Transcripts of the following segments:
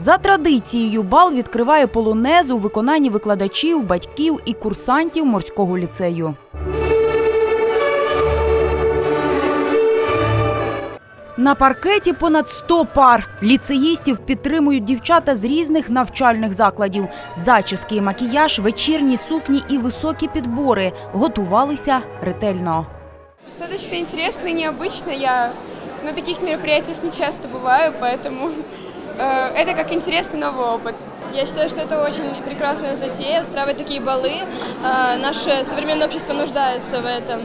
За традицією, бал відкриває полонез у виконанні викладачів, батьків і курсантів морського ліцею. На паркеті понад 100 пар. Ліцеїстів підтримують дівчата з різних навчальних закладів. Зачіски і макіяж, вечірні сукні і високі підбори готувалися ретельно. Достаточно интересно и необычно. Я на таких мероприятиях не часто бываю, поэтому э, это как интересный новый опыт. Я считаю, что это очень прекрасная затея, устраивать такие балы. Э, наше современное общество нуждается в этом.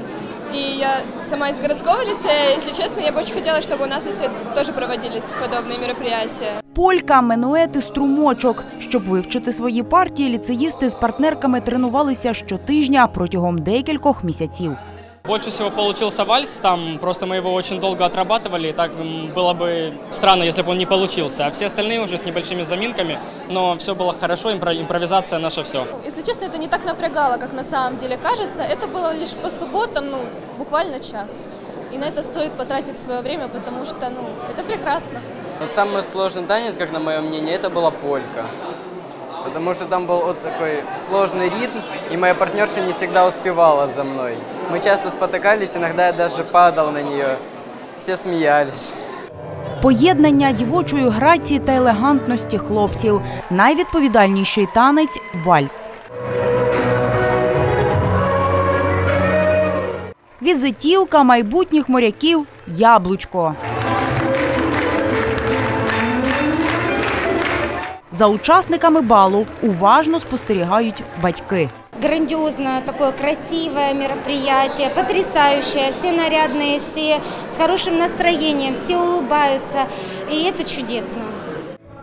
И я сама из городского лицея, если честно, я бы очень хотела, чтобы у нас в лицее тоже проводились подобные мероприятия. Полька, менуети, струмочок. Щоб вивчити свої партії, ліцеїсти з партнерками тренувалися щотижня протягом декількох місяців. Больше всего получился вальс, там просто мы его очень долго отрабатывали, и так было бы странно, если бы он не получился. А все остальные уже с небольшими заминками, но все было хорошо, импро- импровизация наша все. Если честно, это не так напрягало, как на самом деле кажется. Это было лишь по субботам, ну, буквально час. И на это стоит потратить свое время, потому что, ну, это прекрасно. Вот самый сложный танец, как на мое мнение, это была полька. Потому что там был вот такой сложный ритм, и моя партнерша не всегда успевала за мной. Мы часто спотыкались, иногда я даже падал на нее. Все смеялись. Поєднання дівочої грації та елегантності хлопців. Найвідповідальніший танець вальс. Візитівка майбутніх моряків яблучко. За учасниками балу уважно спостерігають батьки. Грандиозное такое красивое мероприятие, потрясающее, все нарядные, все с хорошим настроением, все улыбаются, и это чудесно.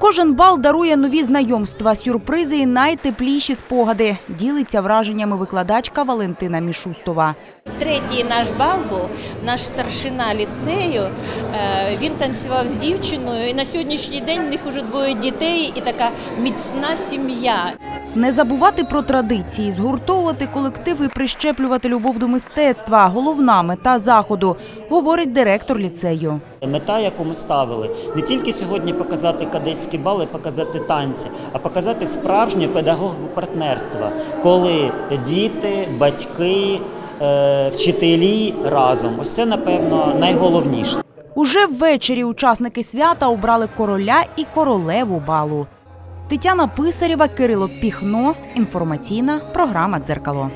Кожен бал дарує нові знайомства, сюрпризи і найтепліші спогади. Ділиться враженнями викладачка Валентина Мішустова. Третій наш бал був, наш старшина ліцею. е, Він танцював з дівчиною, і на сьогоднішній день в них уже двоє дітей і така міцна сім'я. Не забувати про традиції, згуртовувати колектив і прищеплювати любов до мистецтва головна мета заходу, говорить директор ліцею. Мета, яку ми ставили, не тільки сьогодні показати кадетські бали, показати танці, а показати справжнє педагогіку партнерства, коли діти, батьки, е, вчителі разом. Ось це, напевно, найголовніше. Уже ввечері учасники свята обрали короля і королеву балу. Тетяна Писарєва, Кирило Піхно. Інформаційна програма «Дзеркало».